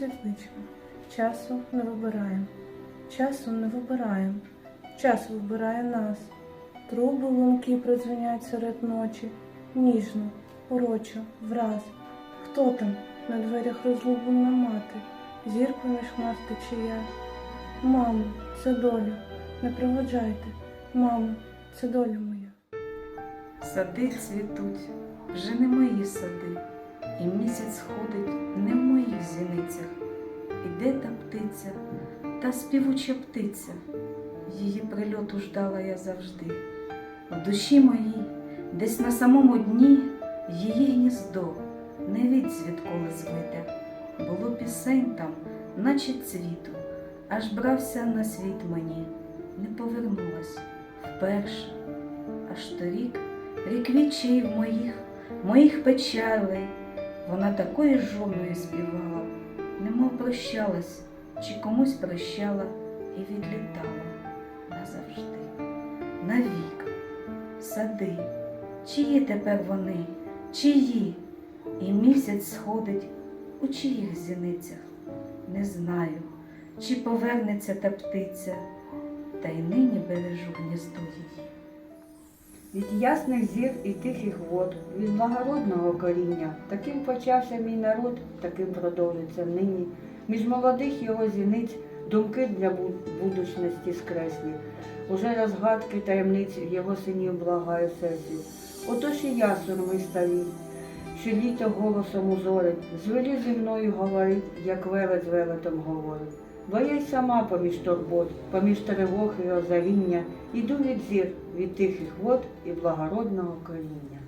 світличка. Часу не вибираєм, часу не вибираєм, час вибирає нас. Труби лунки прозвенять серед ночі, ніжно, урочо, враз. Хто там на дверях розлюблена мати, зірка між нас течія. Мамо, це доля, не проводжайте, мамо, це доля моя. Сади цвітуть, вже не мої сади, і місяць ходить не. Іде та птиця, та співуча птиця, її прильоту ждала я завжди. В душі моїй, десь на самому дні, її гніздо, не від звідколи звите. Було пісень там, наче цвіту, аж брався на світ мені, не повернулась вперше, аж торік. Рік вічей в моїх, моїх печалей, вона такої жовної співала, немов прощалась, чи комусь прощала і відлітала назавжди. Навік, сади, чиї тепер вони, чиї, і місяць сходить у чиїх зіницях. Не знаю, чи повернеться та птиця, та й нині бережу гніздо її. Від ясних зір і тихих вод, від благородного коріння, таким почався мій народ, таким продовжиться нині. Між молодих його зіниць думки для бу- будучності скреслі. Уже розгадки таємниць його синів благає серці. Отож і я сурмистові, що літо голосом узорить, звелі зі мною говорить, як велет велетом говорить. Бо я й сама поміж торбот, поміж тривог і озаріння, іду від зір, від тихих вод і благородного коріння.